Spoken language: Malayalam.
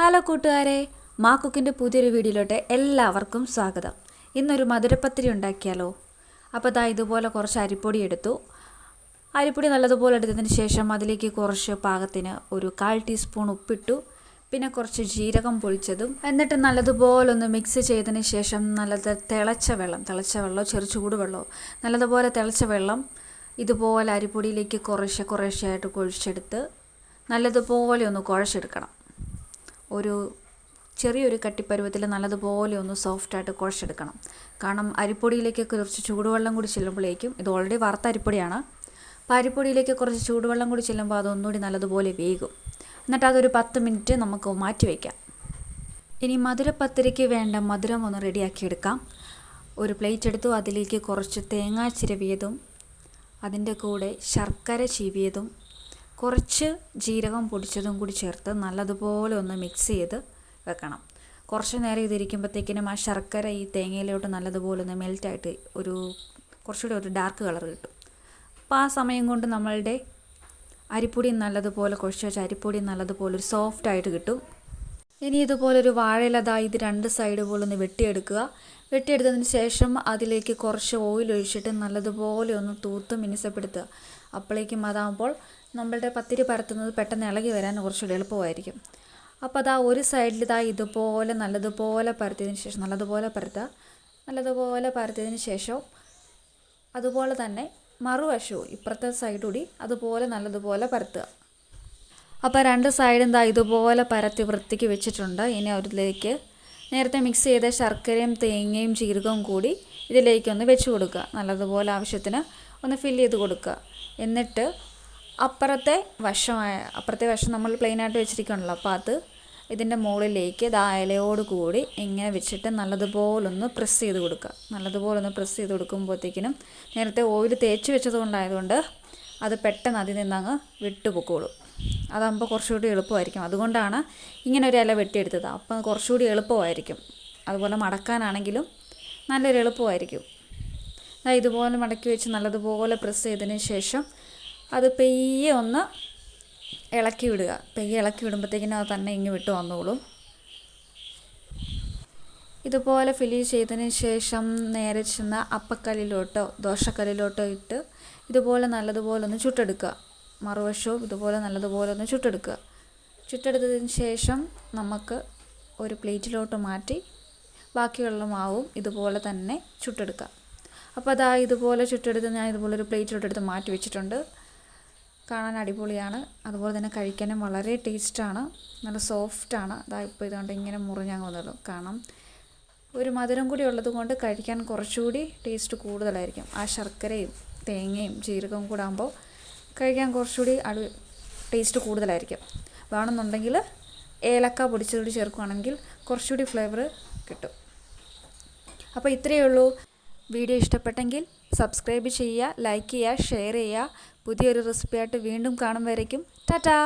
ഹലോ കൂട്ടുകാരെ മാ കുക്കിന്റെ പുതിയൊരു വീഡിയോയിലോട്ട് എല്ലാവർക്കും സ്വാഗതം. ഇന്നൊരു മധുരപ്പത്തിരി ഉണ്ടാക്കിയാലോ? അപ്പോൾ ദാ ഇതുപോലെ കുറച്ച് അരിപ്പൊടി എടുത്തു. അരിപ്പൊടി നല്ലതുപോലെ എടുത്തതിന് ശേഷം അതിലേക്ക് കുറച്ച് പാകത്തിന് ഒരു കാൽ ടീസ്പൂൺ ഉപ്പിട്ടു. പിന്നെ കുറച്ച് ജീരകം പൊളിച്ചതും എന്നിട്ട് നല്ലതുപോലെ ഒന്ന് മിക്സ് ചെയ്തതിന് ശേഷം നല്ലത് തിളച്ച വെള്ളം തിളച്ച വെള്ളമോ ചെറു ചൂടുവെള്ളമോ നല്ലതുപോലെ തിളച്ച വെള്ളം ഇതുപോലെ അരിപ്പൊടിയിലേക്ക് കുറേശ്ശെ കുറേശ്ശെ ആയിട്ട് കുഴിച്ചെടുത്ത് നല്ലതുപോലെ ഒന്ന് കുഴച്ചെടുക്കണം. ഒരു ചെറിയൊരു കട്ടിപ്പരുവത്തിൽ നല്ലതുപോലെ ഒന്ന് സോഫ്റ്റായിട്ട് കുഴച്ചെടുക്കണം. കാരണം അരിപ്പൊടിയിലേക്ക് കുറച്ച് ചൂടുവെള്ളം കൂടി ചെല്ലുമ്പോഴേക്കും ഇത് ഓൾറെഡി വറുത്ത അരിപ്പൊടിയാണ്. അപ്പോൾ അരിപ്പൊടിയിലേക്ക് കുറച്ച് ചൂടുവെള്ളം കൂടി ചെല്ലുമ്പോൾ അതൊന്നുകൂടി നല്ലതുപോലെ വേകും. എന്നിട്ട് അതൊരു പത്ത് മിനിറ്റ് നമുക്ക് മാറ്റി വയ്ക്കാം ഇനി മധുരപ്പത്തിരിക്ക് വേണ്ട മധുരം ഒന്ന് റെഡിയാക്കിയെടുക്കാം. ഒരു പ്ലേറ്റ് എടുത്തു അതിലേക്ക് കുറച്ച് തേങ്ങാ ചിരവിയതും അതിന്റെ കൂടെ ശർക്കര ചീവിയതും കുറച്ച് ജീരകം പൊടിച്ചതും കൂടി ചേർത്ത് നല്ലതുപോലെ ഒന്ന് മിക്സ് ചെയ്ത് വെക്കണം. കുറച്ച് നേരം ഇതിരിക്കുമ്പോഴത്തേക്കിനും ആ ശർക്കര ഈ തേങ്ങയിലോട്ട് നല്ലതുപോലെ ഒന്ന് മെൽറ്റായിട്ട് ഒരു കുറച്ചുകൂടി ഒരു ഡാർക്ക് കളർ കിട്ടും. അപ്പോൾ ആ സമയം കൊണ്ട് നമ്മളുടെ അരിപ്പൊടി നല്ലതുപോലെ കുഴച്ച് വെച്ച അരിപ്പൊടി നല്ലതുപോലെ ഒരു സോഫ്റ്റായിട്ട് കിട്ടും. ഇനി ഇതുപോലൊരു വാഴയിലതാ ഇത് രണ്ട് സൈഡ് പോലെ ഒന്ന് വെട്ടിയെടുക്കുക. വെട്ടിയെടുത്തതിന് ശേഷം അതിലേക്ക് കുറച്ച് ഓയിൽ ഒഴിച്ചിട്ട് നല്ലതുപോലെ ഒന്ന് തൂത്ത് മിനുസപ്പെടുത്തുക. അപ്പോഴേക്കും അതാകുമ്പോൾ നമ്മളുടെ പത്തിരി പരത്തുന്നത് പെട്ടെന്ന് ഇളകി വരാൻ കുറച്ചുകൂടി എളുപ്പമായിരിക്കും. അപ്പോൾ അതാ ഒരു സൈഡിൽ ഇതാ ഇതുപോലെ നല്ലതുപോലെ പരത്തിയതിന് ശേഷം നല്ലതുപോലെ പരത്തുക. നല്ലതുപോലെ പരത്തിയതിന് ശേഷം അതുപോലെ തന്നെ മറുവശവും ഇപ്പുറത്തെ സൈഡ് കൂടി അതുപോലെ നല്ലതുപോലെ പരത്തുക. അപ്പോൾ രണ്ട് സൈഡും ദാ ഇതുപോലെ പരത്തി വൃത്തിക്ക് വെച്ചിട്ടുണ്ട്. ഇനി അതിലേക്ക് നേരത്തെ മിക്സ് ചെയ്ത ശർക്കരയും തേങ്ങയും ജീരകവും കൂടി ഇതിലേക്കൊന്ന് വെച്ച് കൊടുക്കുക. നല്ലതുപോലെ ആവശ്യത്തിന് ഒന്ന് ഫില്ല് ചെയ്ത് കൊടുക്കുക. എന്നിട്ട് അപ്പുറത്തെ വശമായ അപ്പുറത്തെ വശം നമ്മൾ പ്ലെയിനായിട്ട് വെച്ചിരിക്കണല്ലോ. അപ്പോൾ അത് ഇതിന്റെ മുകളിലേക്ക് ദായലയോട് കൂടി ഇങ്ങനെ വെച്ചിട്ട് നല്ലതുപോലൊന്ന് പ്രസ് ചെയ്ത് കൊടുക്കുക. നല്ലതുപോലൊന്ന് പ്രസ് ചെയ്ത് കൊടുക്കുമ്പോഴത്തേക്കിനും നേരത്തെ ഓയിൽ തേച്ച് വെച്ചത് കൊണ്ടായതുകൊണ്ട് അത് പെട്ടെന്ന് അതിൽ നിന്നങ്ങ് വിട്ടുപൊക്കോളും. അതാകുമ്പോൾ കുറച്ചുകൂടി എളുപ്പമായിരിക്കും. അതുകൊണ്ടാണ് ഇങ്ങനെ ഒരു ഇല വെട്ടിയെടുത്തത്. അപ്പം കുറച്ചുകൂടി എളുപ്പമായിരിക്കും. അതുപോലെ മടക്കാനാണെങ്കിലും നല്ലൊരു എളുപ്പമായിരിക്കും. അതായത് ഇതുപോലെ മടക്കി വെച്ച് നല്ലതുപോലെ പ്രസ് ചെയ്തതിന് ശേഷം അത് പെയ്യെ ഒന്ന് ഇളക്കി വിടുക. പെയ്യെ ഇളക്കി വിടുമ്പോഴത്തേക്കിനും അത് തന്നെ ഇങ്ങ് വിട്ട് വന്നോളും. ഇതുപോലെ ഫില്ല് ചെയ്തതിന് ശേഷം നേരെ ചെന്ന അപ്പക്കല്ലിലോട്ടോ ദോശക്കല്ലിലോട്ടോ ഇട്ട് ഇതുപോലെ നല്ലതുപോലെ ഒന്ന് ചുട്ടെടുക്കുക. മറുവശവും ഇതുപോലെ നല്ലതുപോലെ ഒന്ന് ചുട്ടെടുക്കുക. ചുട്ടെടുത്തതിന് ശേഷം നമുക്ക് ഒരു പ്ലേറ്റിലോട്ട് മാറ്റി ബാക്കിയുള്ള മാവും ഇതുപോലെ തന്നെ ചുട്ടെടുക്കുക. അപ്പോൾ അതാ ഇതുപോലെ ചുട്ടെടുത്ത് ഞാൻ ഇതുപോലെ ഒരു പ്ലേറ്റിലോട്ട് എടുത്ത് മാറ്റി വെച്ചിട്ടുണ്ട്. കാണാൻ അടിപൊളിയാണ്. അതുപോലെ തന്നെ കഴിക്കാനും വളരെ ടേസ്റ്റാണ്. നല്ല സോഫ്റ്റാണ്. അതാ ഇപ്പോൾ ഇതുകൊണ്ട് ഇങ്ങനെ മുറിഞ്ഞങ്ങ് വന്നുള്ളൂ കാരണം ഒരു മധുരം കൂടി ഉള്ളത് കൊണ്ട് കഴിക്കാൻ കുറച്ചുകൂടി ടേസ്റ്റ് കൂടുതലായിരിക്കും. ആ ശർക്കരയും തേങ്ങയും ജീരകവും കൂടെ ആകുമ്പോൾ കഴിക്കാൻ കുറച്ചുകൂടി അടി ടേസ്റ്റ് കൂടുതലായിരിക്കും. വേണമെന്നുണ്ടെങ്കിൽ ഏലക്ക പൊടിച്ചുകൂടി ചേർക്കുകയാണെങ്കിൽ കുറച്ചുകൂടി ഫ്ലേവർ കിട്ടും. അപ്പോൾ ഇത്രയേ ഉള്ളൂ. വീഡിയോ ഇഷ്ടപ്പെട്ടെങ്കിൽ സബ്സ്ക്രൈബ് ചെയ്യുക ലൈക്ക് ചെയ്യുക ഷെയർ ചെയ്യുക. പുതിയൊരു റെസിപ്പിയായിട്ട് വീണ്ടും കാണും വരയ്ക്കും ടാറ്റാ!